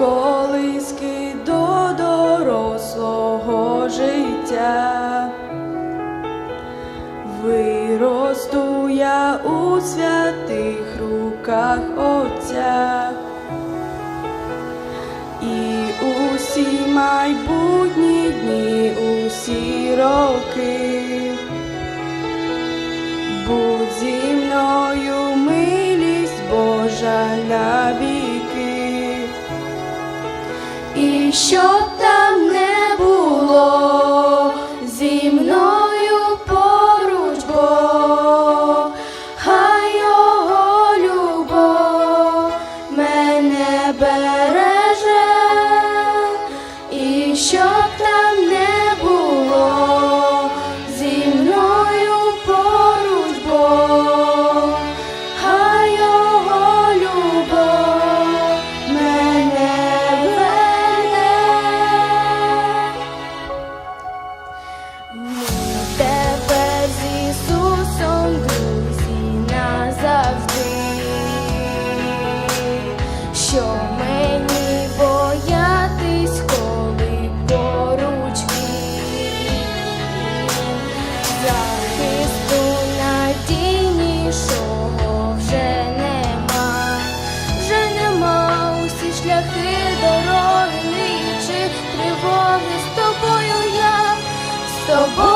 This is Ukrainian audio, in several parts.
колиски до дорослого життя. Виросту я у святих руках Отця. І усі майбутні дні, усі роки. Будь зі мною милість Божа навіки. І щоб там не було зі мною поруч Бог, хай його любов мене береже, і щоб so.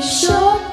你说。